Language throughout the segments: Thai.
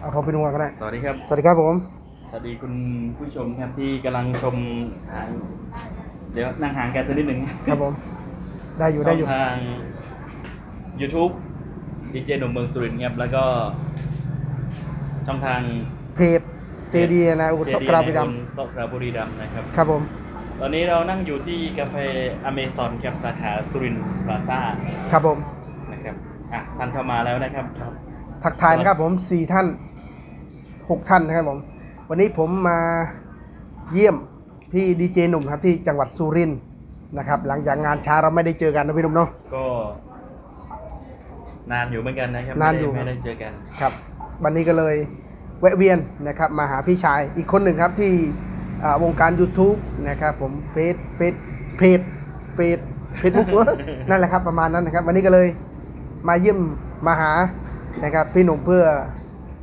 เอาพอเป็นหัวก็ได้ สวัสดีครับ สวัสดีครับผม สวัสดีคุณผู้ชมครับที่กำลังชมทางเดี๋ยวนั่งห่างกันสักนิดหนึ่งครับผม ได้อยู่ได้อยู่ ช่งทาง YouTube ดีเจหนุ่มเมืองสุรินทร์ครับแล้วก็ ช่องทางเพจเจดีนะอุตสาหกรรมดซอกราบุรีรัมย์นะครับำครับผม ตอนนี้เรานั่งอยู่ที่กาแฟอเมซอนครับสาขาสุรินทร์พลาซ่าครับผม นะครับอะท่านเข้ามาแล้วนะครับ ทักทายนะครับผมสี่ท่านหกท่านนะครับผม วันนี้ผมมาเยี่ยมพี่ดีเจหนุ่มครับที่จังหวัดสุรินทร์นะครับ หลังจากงานช้าเราไม่ได้เจอกันนะพี่หนุ่มเนาะ ก็ นานอยู่เหมือนกันนะครับนานอยู่ ไม่ได้ไม่ได้เจอกัน ครับ วันนี้ก็เลยแวะเวียนนะครับมาหาพี่ชายอีกคนหนึ่งครับที่อ่าวงการ YouTube นะครับผมเฟซเฟซเพจเฟซเฟซบุ๊ก นั่นแหละครับประมาณนั้นนะครับ วันนี้ก็เลยมาเยี่ยมมาหา นะครับพี่หนุ่มเพื่อ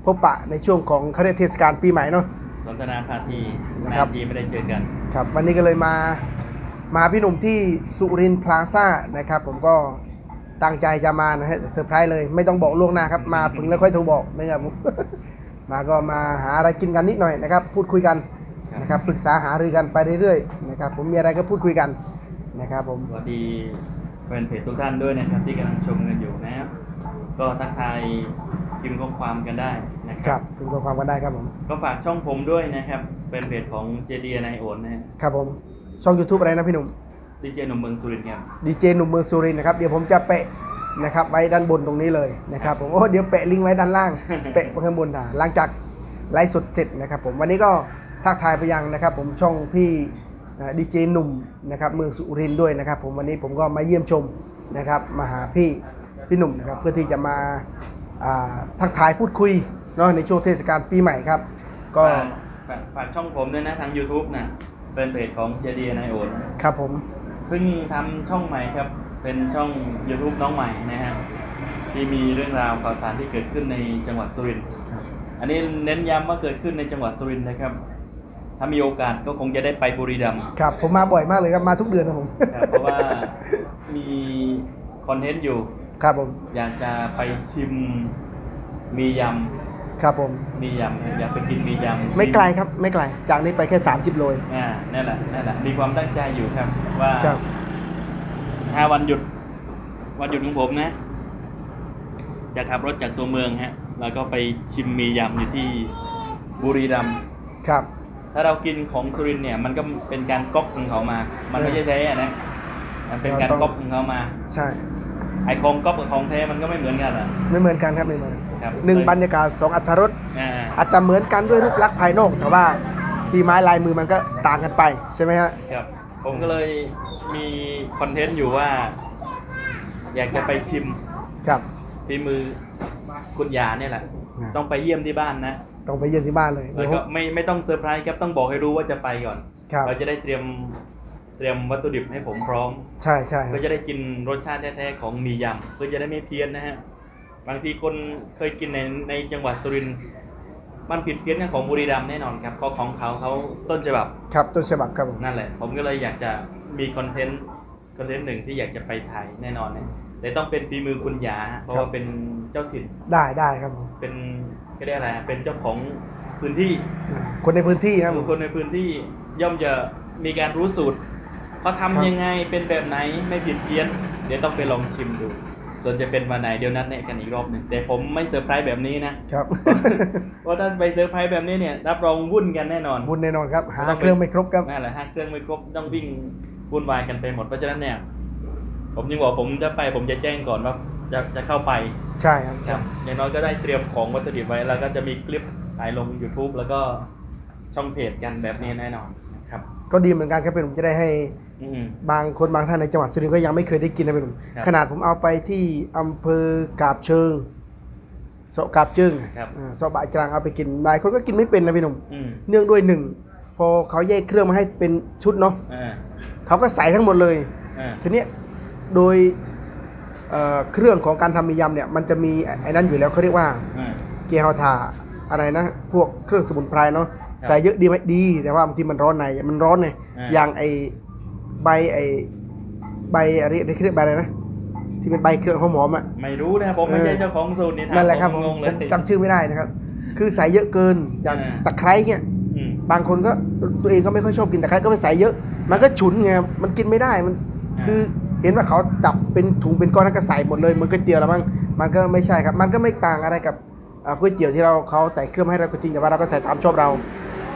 พบปะในช่วงของเขาเรียกเทศกาลปีใหม่เนาะสนทนาพาทีนะนาครับนทีไม่ได้เจอกันครับ วันนี้ก็เลยมามาพี่หนุ่มที่สุรินทร์พลาซ่านะครับ ผมก็ตั้งใจจะมานะฮะเซอร์ไพรส์เลยไม่ต้องบอกล่วงหน้าครับมาถึงแล้วค่อยโทรบอกไม่ครับผมมาก็มาหาอะไรกินกันนิดหน่อยนะครับ พูดคุยกันครับนะครับปรึกษาหารือกันไปเรื่อยๆนะครับผมมีอะไรก็พูดคุยกันนะครับผมสวัสดีแฟนเพจทุกท่านด้วยนะครับที่กำลังชมกันอยู่นะครับ ก็ทักทายพิมพ์ข้อความกันได้นะคครัรับบเป็นข้อความกันได้ครับผมก็ฝากช่องผมด้วยนะครับ เป็นเพจของเจดีนายโอนนะฮะครับผมช่อง YouTube อะไรนะพี่หนุ่ม ดีเจหนุ่มเมืองสุรินทร์ครับ ดีเจหนุ่มเมืองสุรินทร์นะครับ เดี๋ยวผมจะแปะนะครับไว้ด้านบนตรงนี้เลยนะครับผมโอ้เดี๋ยวแปะลิงก์ไว้ด้านล่าง แปะไว้ข้างบนอะหลังจากไลฟ์สดเสร็จนะครับผมวันนี้ก็ทักทายไปยังนะครับ ผมช่องพี่ดีเจหนุ่มนะครับเมืองสุรินทร์ด้วยนะครับ ผมวันนี้ผมก็มาเยี่ยมชมนะครับมาหาพี่ พี่หนุ่มนะครับเพื่อที่จะมาอ่าทักทายพูดคุยเนาะในช่วงเทศกาลปีใหม่ครับ ก็ฝากฝากฝากช่องผมด้วยนะทาง YouTube นะเป็นเพจของเจดีนายโอนครับผมเพิ่งทำช่องใหม่ครับ เป็นช่อง YouTube น้องใหม่นะฮะที่มีเรื่องราวข่าวสารที่เกิดขึ้นในจังหวัดสุรินทร์อันนี้เน้นย้ำว่าเกิดขึ้นในจังหวัดสุรินทร์นะครับถ้ามีโอกาสก็คงจะได้ไปบุรีรัมย์ครับผมมาบ่อยมากเลยครับมาทุกเดือนครับผมครับเพราะว่ามีคอนเทนต์อยู่ ครับผมอยากจะไปชิมมียครับผมำมียำอยากไปกินมียำไม่ไกลครับไม่ไกล จากนี้ไปแค่ 30 โลเองอ่านั่นแหละนั่นแหละมีความตั้งใจอยู่ครับ ว่าครับถ้าวันหยุด วันหยุดของผมนะ จะขับรถจากตัวเมืองฮะ แล้วก็ไปชิมมียำอยู่ที่บุรีรัมย์ครับ ถ้าเรากินของสุรินทร์เนี่ย มันก็เป็นการก๊อปของเขามา มันไม่ใช่แท้อะนะมันเป็นการก๊อปของเขามา ใช่ ไอ้ของก๊อปกับของแท้มันก็ไม่เหมือนกันอะ ไม่เหมือนกันครับไม่เหมือนครับหนึ่งบรรยากาศสองอัตรสอ่าอาจจะเหมือนกันด้วยรูปลักษณ์ภายนอก แต่ว่าฝีไม้ลายมือมันก็ต่างกันไปใช่ไหมฮะ ครับ ผมก็เลยมีคอนเทนต์อยู่ว่า อยากจะไปชิมครับ ฝีมือคุณยาเนี่ยแหละ อ่า ต้องไปเยี่ยมที่บ้านนะต้องไปเยี่ยมที่บ้านเลยแล้วก็ไม่ไม่ต้องเซอร์ไพรส์ครับต้องบอกให้รู้ว่าจะไปก่อน ครับ เราจะได้เตรียม เตรียมวัตถุดิบให้ผมพร้อม ใช่ใช่เพื่อจะได้กินรสชาติแท้ๆของหมียำเพื่อจะได้ไม่เพี้ยนนะฮะบางทีคนเคยกินในในจังหวัดสุรินทร์มันผิดเพี้ยนกับของบุรีรัมย์แน่นอนครับเพราะของเขาเขาต้นฉบับ ครับต้นฉบับครับผมนั่นแหละ ผมก็เลยอยากจะมีคอนเทนต์คอนเทนต์หนึ่งที่อยากจะไปถ่ายแน่นอนนะแต่ต้องเป็นฝีมือคุณยาฮะเพราะว่าเป็นเจ้าถิ่น ได้ได้ครับผมเป็นก็ได้อะไรอะเป็นเจ้าของพื้นที่อ่าคนในพื้นที่ครับผมคนในพื้นที่ย่อมจะมีการรู้สูตร เขาครับทำยังไงเป็นแบบไหนไม่ผิดเพี้ยน เดี๋ยวต้องไปลองชิมดู ส่วนจะเป็นวันไหนเดี๋ยวนัดแนะกันอีกรอบหนึ่งแต่ผมไม่เซอร์ไพรส์แบบนี้นะครับเพราะถ้าไปเซอร์ไพรส์แบบนี้เนี่ยรับรองวุ่นกันแน่นอนบุญแน่นอนครับหาต้องไปเครื่องไม่ครบครับนั่นแหละฮะเครื่องไม่ครบต้องวิ่งวุ่นวายกันไปหมดเพราะฉะนั้นเนี่ยผมยังบอกผมจะไปผมจะแจ้งก่อนว่าจะจะเข้าไปใช่ครับครับอย่างน้อยก็ได้เตรียมของวัตถุดิบไว้แล้วก็จะมีคลิปถ่ายลง YouTube แล้วก็ช่องเพจกันแบบนี้แน่นอนครับก็ดีเหมือนกันครับเป็นผมจะได้ให้อืม บางคนบางท่านในจังหวัดสุรินทร์ก็ยังไม่เคยได้กินนะเป็นผมครับขนาดผมเอาไปที่อำเภอกาบเชิงเสาะกาบเชิงครับอ่าเสาะบะจรางเอาไปกินหลายคนก็กินไม่เป็นนะพี่หนุ่มอืมเนื่องด้วยหนึ่งพอเขาแยกเครื่องมาให้เป็นชุดเนาะอ่าเขาก็ใส่ทั้งหมดเลยอ่าทีเนี้ยโดยเอ่อเครื่องของการทำมียำเนี่ยมันจะมีไอ้นั่นอยู่แล้วเขาเรียกว่าอ่าเกี๊ยวทาอะไรนะ พวกเครื่องสมุนไพรเนาะครับใส่เยอะดีไหมดี แต่ว่าบางทีมันร้อนในมันร้อนไงอ่าอย่างไอ ใบไอใบอะไรเรียกใบอะไรนะที่เป็นใบเครื่องหอมๆอะไม่รู้นะครับผมไม่ใช่เออเจ้าของสูตรนี่ถามนั่นแหละครับผผมมงงเลยจำชื่อไม่ได้นะครับ คือใส่เยอะเกินอย่างอ่าตะไคร้เนี่ยอืมบางคนก็ตัวเองก็ไม่ค่อยชอบกินตะไคร้ก็ไปใส่เยอะ มันก็ฉุนไงครับมันกินไม่ได้มันอ่าคือเห็นว่าเขาจับเป็นถุงเป็นก้อนแล้วก็ใส่หมดเลยเหมันก๋วยเตี๋ยวแล้วมั้งมันก็ไม่ใช่ครับ มันก็ไม่ต่างอะไรกับอ่าก๋วยเตี๋ยวที่เราเขาใส่เครื่องให้เราก็จริงแต่ว่าเราก็ใส่ตามชอบเรา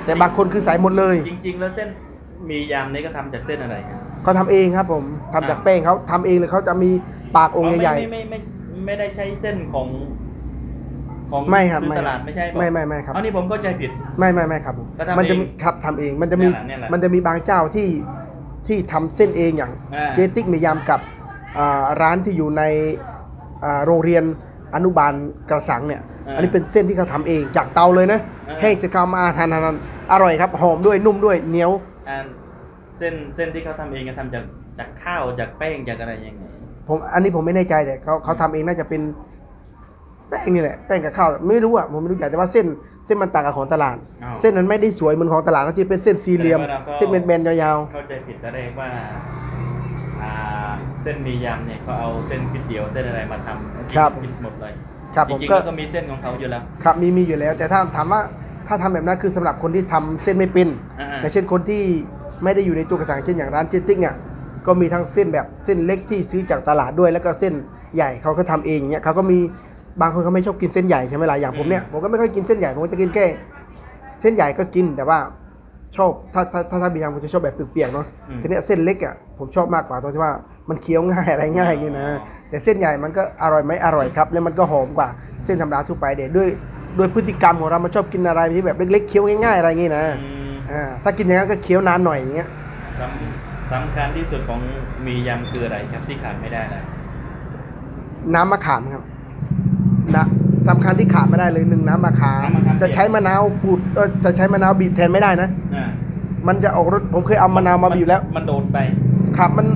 แต่บางคนคือใส่หมดเลย จริง ๆ แล้วเส้นห มียำนี่ก็ทำจากเส้นอะไรครับ เขาทำเองครับผมทำจากแป้งเขาทำเองเลยเขาจะมีปากองค์ใหญ่ ไม่ไม่ไม่ไม่ไม่ได้ใช้เส้นของของไม่ครับซื้อไม่ตลาดไม่ใช่ไม่ไม่ไม่ครับ เอานี่ผมเข้าใจผิด ๆไม่ไม่ไม่ครับผมก็ทำมัจะเองมีครับทำเองมันจะมีเนี่ยแหละเนี่ยแหละมันจะมีบางเจ้าที่ที่ทำเส้นเองอย่างอ่า เจติกมียามกับอ่าร้านที่อยู่ในอ่าโรงเรียนอนุบาลกระสังเนี่ยอันนี้เป็นเส้นที่เขาทำเองจากเตาเลยนะแห้งเสร็จก็เอามาทานทานอร่อยครับหอมด้วยนุ่มด้วยเหนียวอ่า เส้นเส้นที่เขาทำเองก็ทำจากจากข้าวจากแป้งจากอะไรยังไงผมอันนี้ผมไม่แน่ใจแต่เขาเขาทำเองน่าจะเป็นแป้งนี่แหละแป้งกับข้าวไม่รู้อะผมไม่รู้จักแต่ว่าเส้นเส้นมันต่างกับของตลาดอ้าวเส้นมันไม่ได้สวยเหมือนของตลาดนะที่เป็นเส้นสี่เหลี่ยมแสดงว่าเราก็เส้นเป็นแบนๆยาวเข้าใจผิดแต่แรกว่าอ่าเส้นหมียำเนี่ยเขาเอาเส้นก๋วยเตี๋ยวเส้นอะไรมาทำครับผิดหมดเลยๆครับจผมริงๆก็แล้วก็มีเส้นของเขาอยู่แล้ว ครับมีมีอยู่แล้ว แต่ถ้าถามว่า ถ้าทำแบบนั้นคือสำหรับคนที่ทำเส้นไม่เป็นอ่าๆอย่างเช่นคนที่ไม่ได้อยู่ในตัวกระสังเช่นอย่างร้านเจติ๊กเนี่ยก็มีทั้งเส้นแบบเส้นเล็กที่ซื้อจากตลาดด้วย แล้วก็เส้นใหญ่เขาก็ทำเองอย่างเงี้ยเขาก็มีบางคนเขาไม่ชอบกินเส้นใหญ่ใช่ไหมล่ะอย่างผมเนี่ยผมก็ไม่ค่อยกินเส้นใหญ่ผมก็จะกินแค่เส้นใหญ่ก็กินแต่ว่าชอบถ้าถ้าถ้าถ้ามียางผมจะชอบแบบเปียกๆเนาะอืมทีเนี้ยเส้นเล็กอะผมชอบมากกว่าตรงที่ว่ามันเคี้ยวง่ายอะไรง่ายอย่างงี้นะแต่เส้นใหญ่มันก็อร่อยไหมอร่อยครับแล้วมันก็หอมกว่าเส้นธรรมดาทั่วไปเดี๋ยวด้วย ด้วยพฤติกรรมของเรามันชอบกินอะไรที่แบบเล็กๆเคี้ยวง่ายๆอะไรอย่างงี้นะอืมอ่าถ้ากินอย่างนั้นก็เคี้ยวนานหน่อยอย่างเงี้ยสำสำคัญที่สุดของหมียำคืออะไรครับที่ขาดไม่ได้เลยน้ำมะขามครับนะสำคัญที่ขาดไม่ได้เลยหนึ่งน้ำมะขามน้ำมะขามจะใช้มะนาวปูดเออจะใช้มะนาวบีบแทนไม่ได้นะ อ่ามันจะออกรสผมเคยเอามะนาวมาบีบแล้วมันโดดไป ครับมัน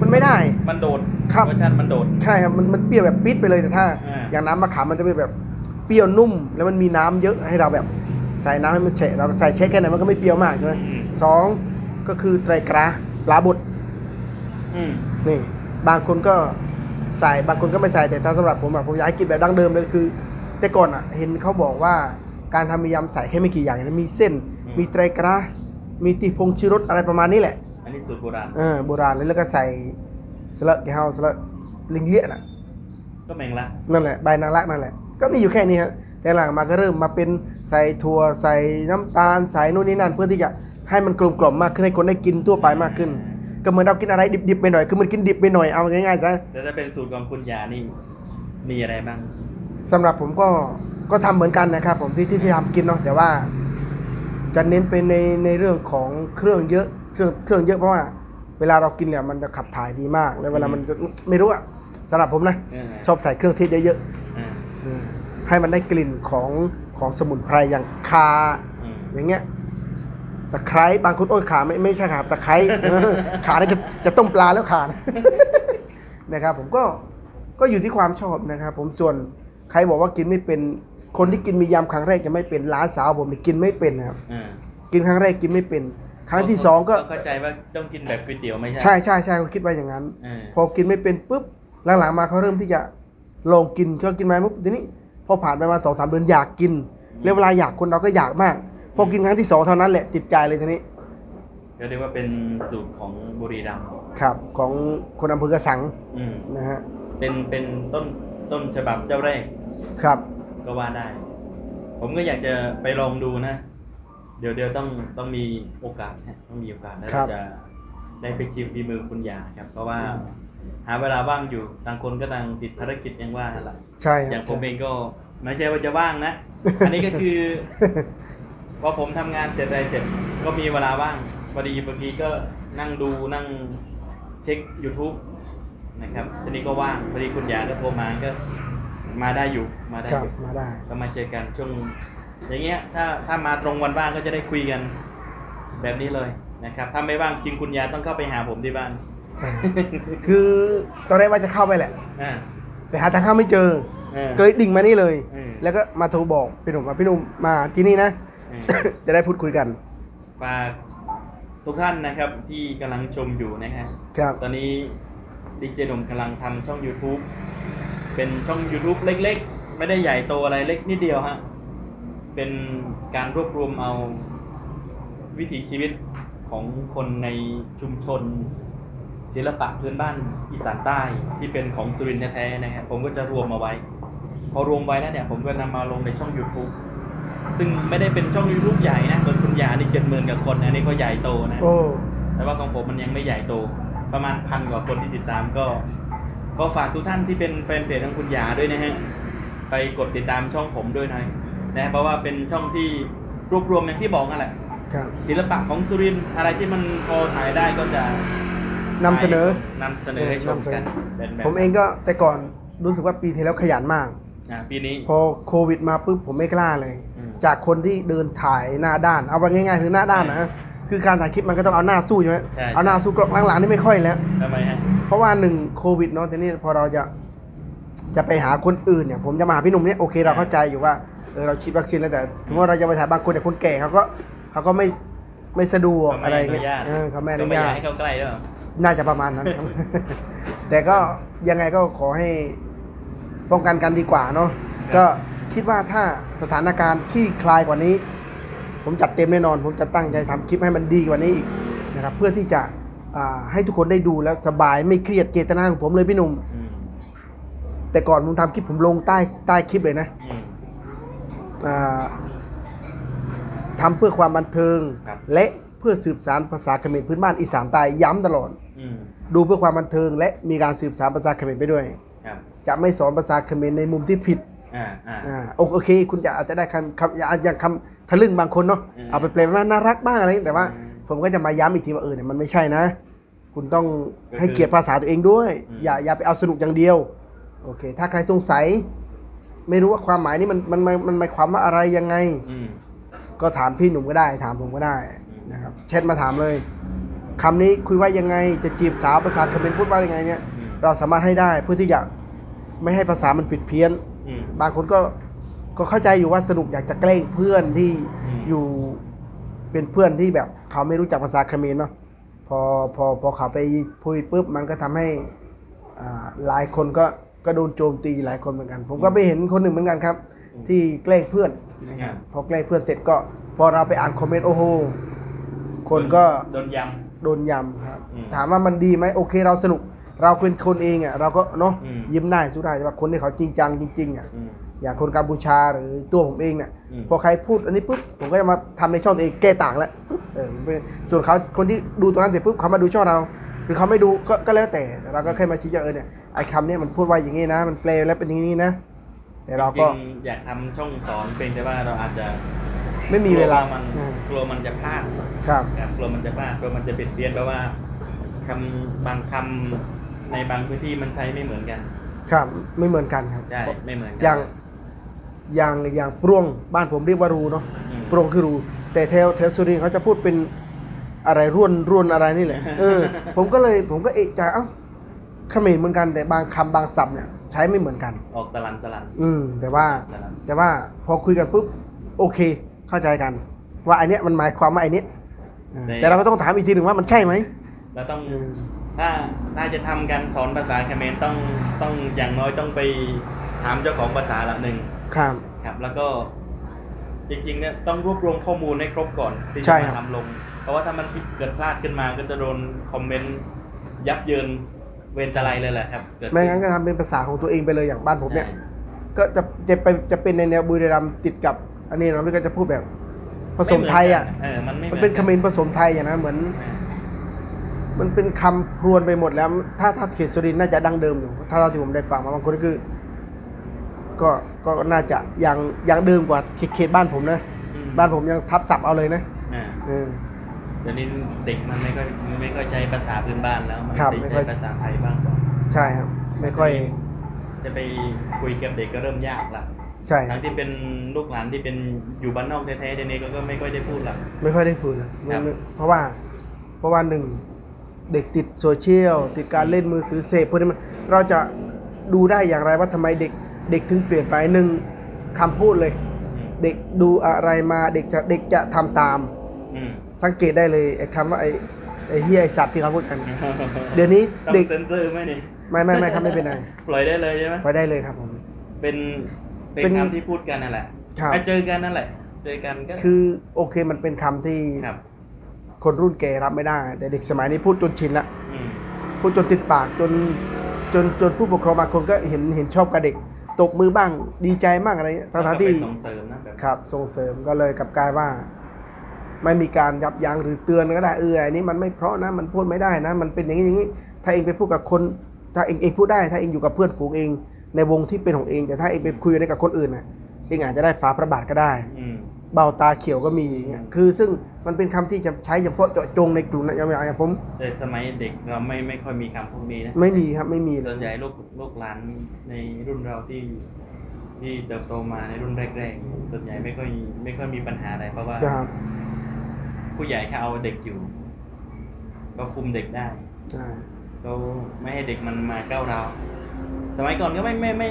มันไม่ได้ มันโดดครับรสชาติมันโดด ใช่ครับมันมันเปรี้ยวแบบปิดไปเลยแต่ถ้า อ่า อย่างน้ำมะขามมันจะเป็นแบบเป รี้ยวนุ่ม แล้วมันมีน้ำเยอะให้เราแบบ ใส่น้ำให้มันเฉะเราใส่เช็คแค่ไหนมันก็ไม่เปรี้ยวมากใช่ไหมอืมสองก็คือไตรกราปลาบดอืมนี่ บางคนก็ใส่บางคนก็ไม่ใส่แต่ถ้าสำหรับผมอะผมอยากให้กินแบบดั้งเดิมเลยคือ แต่ก่อนอะ เห็นเขาบอกว่าการทำมียำใส่แค่ไม่กี่อย่างนะมีเส้น มีไตรกรามีตีพงชูรสอะไรประมาณนี้แหละ อันนี้สูตรโบราณเออโบราณเลยแล้วก็ใส่สละแกเฮาสละลิงเลี้ยน่ะ ก็แมงละนั่นแหละใบนางรักนั่นแหละ ก็มีอยู่แค่นี้ฮะแต่หลังมาก็เริ่มมาเป็นใส่ถั่วใส่น้ำตาลใส่นู่นนี่นั่นเพื่อที่จะให้มันกลมกล่อมมากขึ้นให้คนได้กินทั่วไปมากขึ้น ก็เหมือนเรากินอะไรดิบๆไปหน่อยคือมันกินดิบไปหน่อยเอาง่ายๆซะแล้วถ้าเป็นสูตรของคุณยานี่มีอะไรบ้างสำหรับผมก็ก็ทำเหมือนกันนะครับ ผมที่ที่ที่ทำกินเนาะแต่ว่า จะเน้นไปในในเรื่องของเครื่องเยอะเครื่องเครื่องเยอะเพราะว่าเวลาเรากินเนี่ยมันจะขับถ่ายดีมากแล้วเวลามันจะไม่รู้อะสำหรับผมนะเออชอบใส่เครื่องเทศเยอะอ่าๆอืม ให้มันได้กลิ่นของของสมุนไพรอย่างคาอืมอย่างเงี้ยตะไคร้บางคนโอ้ยขาไม่ไม่ใช่ขาตะไคร้เออขาเนี่ยจะจะต้มปลาแล้วขานะนะครับ ผมก็ก็อยู่ที่ความชอบนะครับ ผมส่วนใครบอกว่ากินไม่เป็นคนที่กินมียำครั้งแรกจะไม่เป็นร้านสาวผมเนี่ยกินไม่เป็นนะครับอ่ากินครั้งแรกกินไม่เป็น ครั้งที่สองก็เข้าใจว่าต้องกินแบบก๋วยเตี๋ยวไม่ใช่ใช่ใช่ใช่เขาคิดว่าอย่างนั้นเออพอกินไม่เป็นปุ๊บหลังๆมาเขาเริ่มที่จะลองกินเขากินมาปุ๊บทีนี้ พอผ่านไปประมาณสองสามเดือนอยากกิน แล้วเวลาอยากคนเราก็อยากมาก พอกินครั้งที่สองเท่านั้นแหละติดใจเลยทีนี้ ก็เรียกว่าเป็นสูตรของบุรีรัมย์ครับ ของคนอำเภอกระสังอืมนะฮะ เป็นเป็นต้นต้นฉบับเจ้าแรกครับ ก็ว่าได้ ผมก็อยากจะไปลองดูนะ เดี๋ยวเดี๋ยวต้องต้องมีโอกาสฮะต้องมีโอกาสแล้วครับ จะได้ไปชิมฝีมือคุณยาครับ เพราะว่า หาเวลาว่างอยู่ต่างคนก็ต่างติดภารกิจอย่างว่านั่นแหละใช่คอรัย่าบงผมใช่เองก็ไม่ใช่ว่าจะว่างนะ อันนี้ก็คือพอผมทำงานเสร็จอะไรเสร็จก็มีเวลาว่างพอดีบางทีก็นั่งดูนั่งเช็ค YouTube นะครับทีนี้ก็ว่างพอดีคุณยาก็โทรมาก็มาได้อยู่มาได้ครัอบยู่มาได้ก็มาเจอกันช่วงอย่างเงี้ยถ้าถ้ามาตรงวันว่างก็จะได้คุยกันแบบนี้เลยนะครับถ้าไม่ว่างจริงคุณยาต้องเข้าไปหาผมที่บ้าน ใช่คือตอนแรกว่าจะเข้าไปแหละ อ่า แต่หาทางเข้าไม่เจอเออ ก็เลยดิ่งมานี่เลย เออ แล้วก็มาโทรบอกพี่หนุ่มว่าพี่หนุ่มมาที่นี่นะ เออ จะได้พูดคุยกันฝากทุกท่านนะครับที่กำลังชมอยู่นะฮะ ครับ ตอนนี้ดีเจหนุ่มกำลังทำช่อง YouTube เป็นช่อง YouTube เล็กๆ ไม่ได้ใหญ่โตอะไรเล็กนิดเดียวฮะ เป็นการรวบรวมเอาวิถีชีวิตของคนในชุมชน ศิลปะพื้นบ้านอีสานใต้ที่เป็นของสุรินทร์แท้ๆนะครับผมก็จะรวมมาไว้ พอรวมไว้แล้วเนี่ยผมก็นำมาลงในช่อง YouTube ซึ่งไม่ได้เป็นช่อง YouTube ใหญ่นะเหมือนคุณยานี่เจ็ดหมื่นกับคนอันนี้ก็ใหญ่โตนะโอ้แต่ว่าของผมมันยังไม่ใหญ่โต ประมาณพันกว่าคนที่ติดตามก็ ก็ฝากทุกท่านที่เป็นแฟนเพจของคุณยาด้วยนะฮะไปกดติดตามช่องผมด้วยหน่อยนะเพราะว่าเป็นช่องที่รวบรวมอย่างที่บอกนั่นแหละครับศิลปะของสุรินทร์อะไรที่มันพอถ่ายได้ก็จะ นำเสนอ นำเสนอให้ชมกันเป็นแบบผมเองก็แต่ก่อนรู้สึกว่าปีที่แล้วขยันมาก อ่าปีนี้ พอโควิดมาปุ๊บผมไม่กล้าเลย อืม จากคนที่เดินถ่ายหน้าด้าน เอาไปง่ายๆคือหน้าด้านนะคือการถ่ายคลิปมันก็ต้องเอาหน้าสู้ใช่ไหมใช่ เอาหน้าสู้กล้องหลังๆนี่ไม่ค่อยแล้ว ทำไมฮะ เพราะว่าหนึ่งโควิดเนาะทีนี้พอเราจะจะไปหาคนอื่นเนี่ยผมจะมาหาพี่หนุ่มเนี่ยโอเคเราเข้าใจอยู่ว่าเออเราฉีดวัคซีนแล้วแต่ถึงว่าเราจะไปถ่ายบางคนแต่ยคนแก่เขาก็เขาก็ไม่ไม่สะดวกเขาอะไรไม่อนุเงี้ยญาตเออเขาไม่อก็นุไม่อากญายตให้เข้าใกล้ด้วยเหรอ น่าจะประมาณนั้นครับ แต่ก็ยังไงก็ขอให้ป้องกันกันดีกว่าเนาะก็คิดว่าถ้าสถานการณ์ที่คลายกว่านี้ ผมจัดเต็มแน่นอน ผมจะตั้งใจทำคลิปให้มันดีกว่านี้อีกนะครับ เพื่อที่จะอ่าให้ทุกคนได้ดูแล้วสบายไม่เครียดเจตนาของผมเลยพี่หนุ่มอืมแต่ก่อนผมทำคลิปผมลงใต้ใต้คลิปเลยนะอืมอ่าทำเพื่อความบันเทิงครับและเพื่อสืบสานภาษาเขมรพื้นบ้านอีสานใต้ย้ำตลอดอืม ดูเพื่อความบันเทิง และมีการสืบสานภาษาเขมรไปด้วย ครับจะไม่สอนภาษาเขมรในมุมที่ผิดอ่าอ่า อ่าโอโอเค คุณจะอาจจะได้คำคำอย่างอย่างคำทะลึ่งบางคนเนาะอืมเอาไปแปลว่าน่ารักบ้างอะไรอย่างนี้แต่ว่า อืมผมก็จะมาย้ำอีกทีว่าเออเนี่ยมันไม่ใช่นะ คุณต้องก็คือให้เกียรติภาษาตัวเองด้วย อืม อย่าอย่าไปเอาสนุกอย่างเดียวโอเค ถ้าใครสงสัย ไม่รู้ว่าความหมายนี่มันมันมันมันหมายความว่าอะไรยังไง อืม ก็ถามพี่หนุ่มก็ได้ ถามผมก็ได้นะครับแชทมาถามเลย คำนี้คุยว่ายังไงจะจีบสาวภาษาเขมรพูดว่ายังไงเนี่ย อืม เราสามารถให้ได้เพื่อที่จะไม่ให้ภาษามันผิดเพี้ยน อืม บางคนก็ก็เข้าใจอยู่ว่าสนุกอยากจะแกล้งเพื่อนที่อืม อยู่เป็นเพื่อนที่แบบ เขาไม่รู้จักภาษาเขมรเนาะพอพอพอเขาไปพูดปุ๊บมันก็ทำให้อ่าหลายคนก็ก็โดนโจมตีหลายคนเหมือนกัน ผมก็ไปเห็นคนหนึ่งเหมือนกันครับ ที่แกล้งเพื่อนนะครับพอแกล้งเพื่อนเสร็จก็ พอเราไปอ่านคอมเมนต์โอ้โหคนก็โดนย โดนยำครับ อืมถามว่ามันดีไหมโอเคเราสนุก เราเป็นคนเองอะเราก็เนาะอืม ยิ้มได้สู้ได้แต่ว่าคนที่เขาจริงจังจริงๆอะำอืม อย่างคนกัมพูชาหรือตัวผมเองเนี่ยอืม พอใครพูดอันนี้ปุ๊บผมก็จะมาทำในช่องตัวเองแก้ต่างแล้วปุ๊บเออมันเป็นส่วนเขาคนที่ดูตรงนั้นเสร็จปุ๊บเขามาดูช่องเรา หรือเขาไม่ดูก็ก็แล้วแต่เราก็แค่มาชี้แจงเออเนี่ยไอ้คำเนี้ยมันพูดว่าอย่างงี้นะ มันแปลแล้วเป็นอย่างนี้นะ แต่เราก็จริงๆอยากทำช่องสอนเพียงแต่ว่าเราอาจจะ ไม่มีเวลา กมันอืมกลัวมันจะพลาดครับครับ กลัวมันจะพลาดกลัวมันจะผิดเพี้ยนเพราะว่าคำบางคำในบางพื้นที่มันใช้ไม่เหมือนกันครับไม่เหมือนกันครับ ใช่ไม่เหมือนกัอย่างอย่างอย่างปรวงบ้านผมเรียกว่ารูเนาะอืม ปรวงคือรู แต่แถวแถวสุรินทร์เขาจะพูดเป็นอะไรร่วนร่วนอะไรนี่แหละ เออ ผมก็เลยผมก็เอะใจเอ้าเขมรเหมือนกันแต่บางคำบางศัพท์เนี่ย ใช้ไม่เหมือนกัน ออกตะลันตะลันอืมแต่ว่า ตะลัน แต่ว่าพอคุยกันปุ๊บโอเค เข้าใจกัน ว่าไอเนี้ยมันหมายความว่าไอเนี้ยเออแต่เราก็ต้องถามอีกทีหนึ่งว่ามันใช่ไหมแล้วต้องอืมถ้าถ้าจะทำการสอนภาษาเขมรต้องต้องอย่างน้อยต้องไปถามเจ้าของภาษาละหนึ่งครับครับ แล้วก็จริงๆเนี่ยต้องรวบรวมข้อมูลให้ครบก่อนที่ใช่จะครัมาบทำลง เพราะว่าถ้ามันผิดเกิดพลาดขึ้นมาก็จะโดนคอมเมนต์ยับเยินเวรจะไรเลยแหละครับเกิดไม่งั้นก็ทำเป็นภาษาของตัวเองไปเลยอย่างบ้านผมเนี่ยใช่ก็จะจะไปจะเป็นในแนวบุรีรัมย์ติดกับ อันนี้เราก็จะพูดแบบผสมไทยอะเออมันไม่มันเป็นหเขมรผสมไทยอย่างนะเหมือนอ่ามันเป็นคำพรวนไปหมดแล้ว ถ้าถ้าเขตสุรินทร์น่าจะดั้งเดิมอยู่ถ้าเราที่ผมได้ฟังมาบางคนก็คือ ก็ก็น่าจะยังยังเดิมกว่าเขตเขตบ้านผมนะอืมบ้านผมยังทับศัพท์เอาเลยนะอ่าเออเดี๋ยวนี้เด็กมันไม่ค่อยไม่ค่อยใช้ภาษาพื้นบ้านแล้วมันครับไปไม่ค่ใช้อยภาษาไทยบ้างใช่ครับ ไม่ค่อย จะไปคุยกับเด็กก็เริ่มยากละ ใช่ครัทั้บงที่เป็นลูกหลานที่เป็นอยู่บ้านนอกแท้ๆเดี๋ยวนี้ก็ก็ไม่ค่อยได้พูดละไม่ค่อยได้พูดนะครับไม่เพราะว่า เพราะว่าหนึ่งเด็กติดโซเชียลติดการเล่นมือถือเสพพวกนี้มันเราจะดูได้อย่างไรว่าทำไมเด็กเด็กถึงเปลี่ยนไปหนึ่งคำพูดเลยอืมเด็กดูอะไรมาเด็กจะเด็กจะทำตามอืมสังเกตได้เลยไอ้คำว่าไอ้ไอ้เฮียไอ้สัตว์ที่เขาพูดกัน เดี๋ยวนี้ต้องเด็กเซ็นเซอร์ไหมนี่ไม่ไม่ไม่ครับไม่เป็นไรปล่อยได้เลยใช่ไหมไปได้เลยครับผมเป็น เป็นเป็นคำที่พูดกันนั่นแหละครับ ไปเจอกันนั่นแหละ เจอกันก็คือโอเคมันเป็นคำที่ครับคนรุ่นแกรับไม่ได้ แต่เด็กสมัยนี้พูดจนชินละอืมพูดจนติดปากจนจนจนผู้ปกครองบางคนก็เห็นเห็นชอบกับเด็ก ตบมือบ้างดีใจมากอะไรเงี้ยแล้วทั้ก็งๆไปที่ส่งเสริมนะแบบครับส่งเสริมก็เลยกลับกลายว่า ไม่มีการยับยั้งหรือเตือนก็ได้เอออันนี้มันไม่เพราะนะมันพูดไม่ได้นะ มันเป็นอย่างนี้อย่างนี้ ถ้าเองไปพูดกับคน ถ้าเองเองพูดได้ ถ้าเองอยู่กับเพื่อนฝูงเอง ในวงที่เป็นของเองแต่ถ้าเองไปคุยกับคนอื่นน่ะเองอาจจะได้ฟ้าพระบาทก็ได้ อืม เบาตาเขียวก็มีอย่างเงี้ยคือซึ่งมันเป็นคำที่จะใช้เฉพาะเจาะจงในกลุ่มนะอย่างอย่างผมแต่สมัยเด็กเราไม่ไม่ค่อยมีคำพวกนี้นะไม่มีครับไม่มีเลส่ยวนใหญ่ลูกลูกหลานในรุ่นเราที่ที่เติบโตมาในรุ่นแรกๆ ส่วนใหญ่ไม่ค่อยไม่ค่อยมีปัญหาอะไรเพราะว่า ครับผู้ใหญ่เขาเอาเด็กอยู่ ก็คุมเด็กได้ใช่เราไม่ให้เด็กมันมาก้าวร้าว สมัยก่อนก็ไม่ไม่ไม่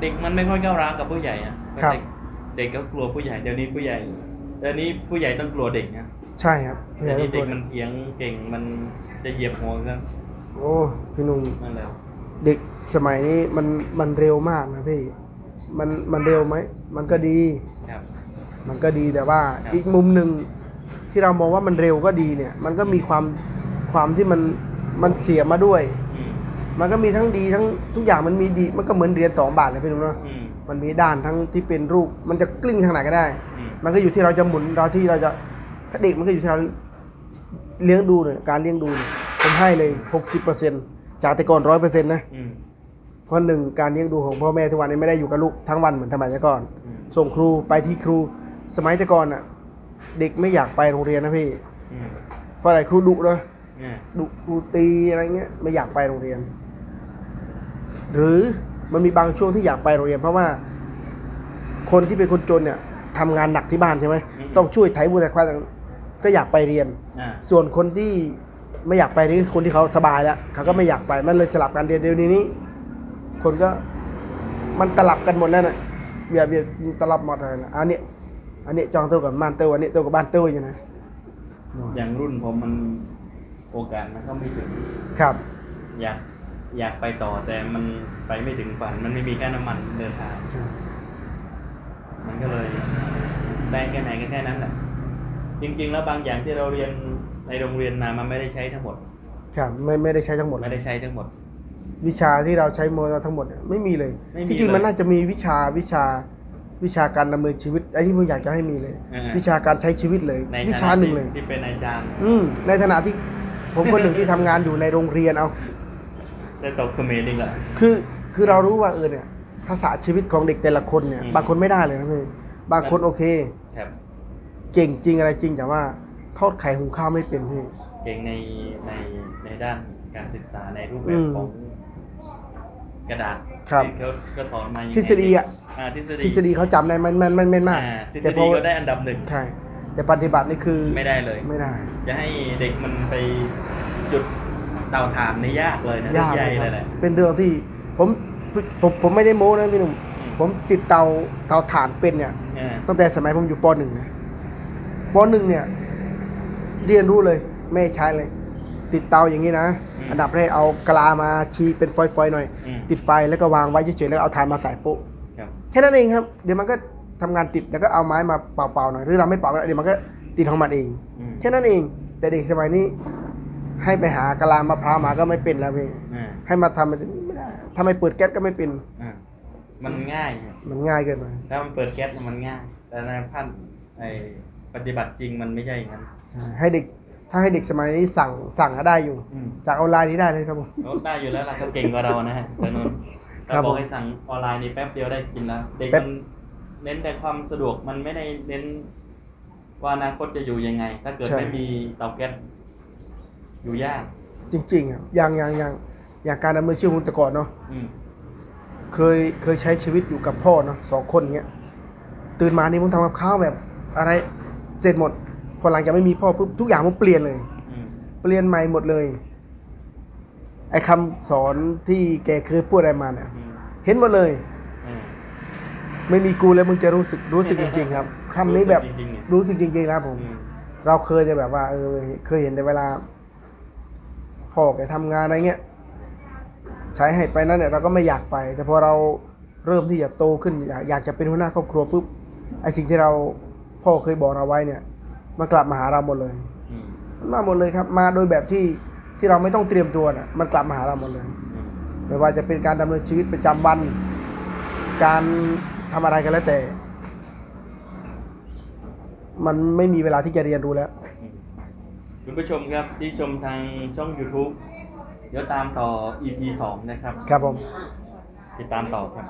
เด็กมันไม่ค่อยก้าวร้าวกับผู้ใหญ่อะครับ เด็กเด็กก็กลัวผู้ใหญ่เดี๋ยวนี้ผู้ใหญ่เดี๋ยวนี้ผู้ใหญ่ต้องกลัวเด็กนะใช่ครับเดี๋ยวนี้เด็กมันเถียงเก่งมันจะเหยียบหัวกันโอ้พี่หนุ่มนั่นแหละเด็กสมัยนี้มันมันเร็วมากนะพี่ มันมันเร็วไหมมันก็ดี ครับ มันก็ดีแต่ว่าครับ อีกมุมหนึ่งที่เรามองว่ามันเร็วก็ดีเนี่ย มันก็มีความความที่มันมันเสียมาด้วยอื มมันก็มีทั้งดีทั้งทุกอย่างมันมีดีมันก็เหมือนเหรียญสองบาทเลยพี่หนุ่มเนาะอืม มันมีด้านทั้งที่เป็นรูปมันจะกลิ้งทางไหนก็ได้ อืม มันก็อยู่ที่เราจะหมุนเราที่เราจะถ้าเด็กมันก็อยู่ที่เราเลี้ยงดูเนี่ยการเลี้ยงดูเนี่ยผมให้เลยหกสิบเปอร์เซ็นต์จากแต่ก่อนร้อยเปอร์เซ็นต์นะ อืม เพราะหนึ่งการเลี้ยงดูของพ่อแม่ทุกวันนี้ไม่ได้อยู่กับลูกทั้งวันเหมือนสมัยแต่ก่อน อืม ส่งครูไปที่ครู สมัยแต่ก่อนอะ เด็กไม่อยากไปโรงเรียนนะพี่อืมเพราะอะไรครูดุเนาะเนี่ยดุครูตีอะไรเงี้ยไม่อยากไปโรงเรียน หรือมันมีบางช่วงที่อยากไปโรงเรียน เพราะว่าคนที่เป็นคนจนเนี่ยทำงานหนักที่บ้านใช่ไหมต้องช่วยไถบัวไถควายต่างก็อยากไปเรียนอ่าส่วนคนที่ไม่อยากไปนี่คือคนที่เขาสบายแล้วเขาก็ไม่อยากไปมันเลยสลับกันเรียนเดี๋ยวนี้ คนก็มันตลับกันหมดแล้วน่ะเบียร์เบียร์ตลับหมดเลยนะอันนี้อันนี้จองตัวกับบ้านเต้าอันนี้ตัวกับบ้านเต้าอยู่นะอย่างรุ่นผมมันโอกาสมันก็ไม่ถึงครับอยาก อยากไปต่อแต่มันไปไม่ถึงฝัน มันไม่มีค่าน้ำมันเดินทาง มันก็เลยได้แค่ไหนก็แค่นั้นแหละจริง ๆ แล้วบางอย่างที่เราเรียนในโรงเรียนมามันไม่ได้ใช้ทั้งหมด ครับ ไม่ไม่ได้ใช้ทั้งหมด ไม่ได้ใช้ทั้งหมด วิชาที่เราใช้โมเราทั้งหมดเนี่ยไม่มีเลยไม่มีที่จริงเลยมันน่าจะมีวิชาวิชาวิชาการดำเนินชีวิตไอ้ที่ผมอยากจะให้มีเลยอ่าวิชาการใช้ชีวิตเลยในวิฐชานะหนึ่งเลยที่ที่เป็นอาจารย์ อืมในฐานะที่ผมคนหนึ่งที่ทำงานอยู่ในโรงเรียนเอา ได้ตกเขมรอีกแหละ คือคือเรารู้ว่าเออเนี่ยทักษะชีวิตของเด็กแต่ละคนเนี่ย อืม บางคนไม่ได้เลยนะพี่บางคนโอเค ครับเก่งจริงอะไรจริงแต่ว่าทอดไข่หุงข้าวไม่เป็นพี่ เก่งในในในด้านการศึกษาในรูปแบอืบมของกระดาษครับที่เขาก็สอนมาอย่างทฤษฎีอะอ่าทฤษฎีทฤษฎีเขาจำได้แมันแมันแมันแม่นมาก อ่าทฤษแต่พฎีอก็ได้อันดับหนึ่งใช่แต่ปฏิบัตินี่คือไม่ได้เลย ไม่ได้ จะให้เด็กมันไปจุด เตาถ่านนี่ยากเลยนะยากใหญ่คเลรัยบแหละเป็นเรื่องที่ผมผมผมไม่ได้โม้นะพี่หนุ่มอืมผมติดเตาเตาถ่านเป็นเนี่ยเออตั้งแต่สมัยผมอยู่ปหนึ่งนะปหนึ่งเนี่ย เรียนรู้เลยไม่ใช้เลย ติดเตาอย่างนี้นะอันดับแรกเอากะลามาชีเป็นฟอยๆหน่อยอืมติดไฟแล้วก็วางไว้เฉยๆแล้วเอาถ่านมาใส่โป๊ะครับแค่นั้นเองครับ เดี๋ยวมันก็ทำงานติดแล้วก็เอาไม้มาเป่าๆหน่อยหรือเราไม่เป่าก็ได้เดี๋ยวมันก็ติดของมันเองอืมแค่นั้นเอง แต่เด็กสมัยนี้ ให้ไปหากะลามะพร้าวมาก็ไม่เป็นแล้วพี่อ่าให้มาทำมันไม่ได้ทำไมเปิดแก๊สก็ไม่เป็น อ่ามันง่ายครับมันง่ายเกินไปถ้ามันเปิดแก๊สมันง่าย แต่ในพันไอปฏิบัติจริงมันไม่ใช่อย่างนั้นใช่ให้เด็ก ถ้าให้เด็กสมัยนี้สั่งสั่งก็ได้อยู่ อืมสั่งออนไลน์นี่ได้เลยครับผม เขาได้อยู่แล้วล่ะเขาเก่งกว่าเรานะฮะแต่นนครัถ้าบบอกผมให้สั่งออนไลน์นี่แป๊บเดียวได้กินแล้วเด็กแป๊บ มันเน้นแต่ความสะดวกมันไม่ได้เน้นว่าอนาคตจะอยู่ยังไง ถ้าเกิดไม่มีเตาแก๊ส อยู่ยาก จริงๆอะอย่างอย่างอย่างอย่างการดำเนินชีวิตของแต่ก่อนเนาะอืมเคยเคยใช้ชีวิตอยู่กับพ่อเนาะสองคนเงี้ยตื่นมานี่ผมทำกับข้าวแบบ อะไรเสร็จหมด พอหลังจากไม่มีพ่อปุ๊บทุกอย่างมันเปลี่ยนเลย อืมเปลี่ยนใหม่หมดเลย ไอ้คำสอนที่แกเคยพูดอะไรมาเนี่ย อืมเห็นหมดเลย อืม ไม่มีกูแล้วมึงจะรู้สึกรู้สึกจริง ๆ ครับคำนี้แบบรู้สึกจริงๆเนี่ยรู้สึกจริงๆครับผม อืม เราเคยจะแบบว่าเออเคยเห็นในเวลา พ่อแกทำงานอะไรเงี้ยใช้ให้ไปนั่นเนี่ยเราก็ไม่อยากไป แต่พอเราเริ่มที่จะโตขึ้นอยากอยากจะเป็นหัวหน้าครอบครัวปุ๊บไอสิ่งที่เราพ่อเคยบอกเราไว้เนี่ยมันกลับมาหาเราหมดเลยมันมาหมดเลยครับ มาโดยแบบที่ที่เราไม่ต้องเตรียมตัวน่ะมันกลับมาหาเราหมดเลย ไม่ว่าจะเป็นการดำเนินชีวิตประจำวัน การทำอะไรกันแล้วแต่ มันไม่มีเวลาที่จะเรียนรู้แล้ว คุณผู้ชมครับที่ชมทางช่อง YouTube เดี๋ยวตามต่อ EP 2 นะครับ ครับผม ติดตามต่อครับ